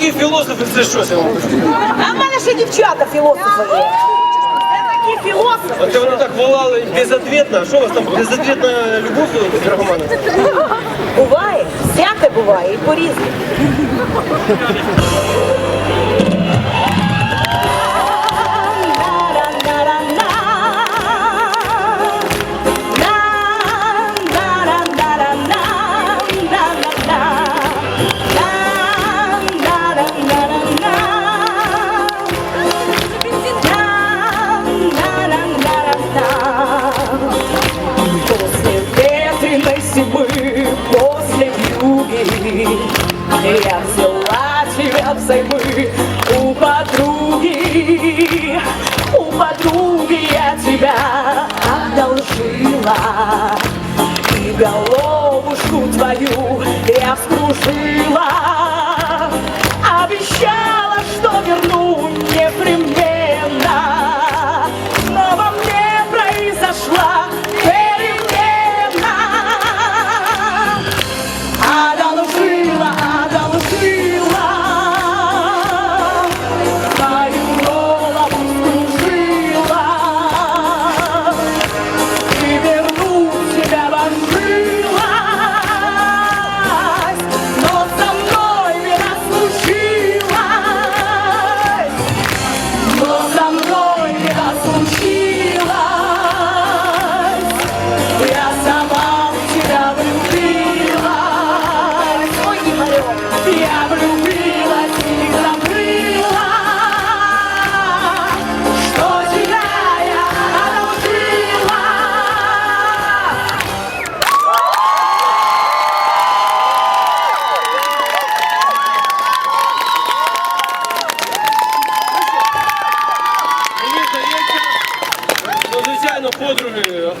Жінки філософи це що це? А в мене ще дівчата філософи є. Це такі філософи. От вони так волали безответно. Що у вас там безответна любов до романа? Буває, всяке буває і по-різному. Зимы, после вьюги Я взяла тебя взаймы у подруги У подруги я тебя одолжила. И головушку твою я вскружила 구워주는 회예요.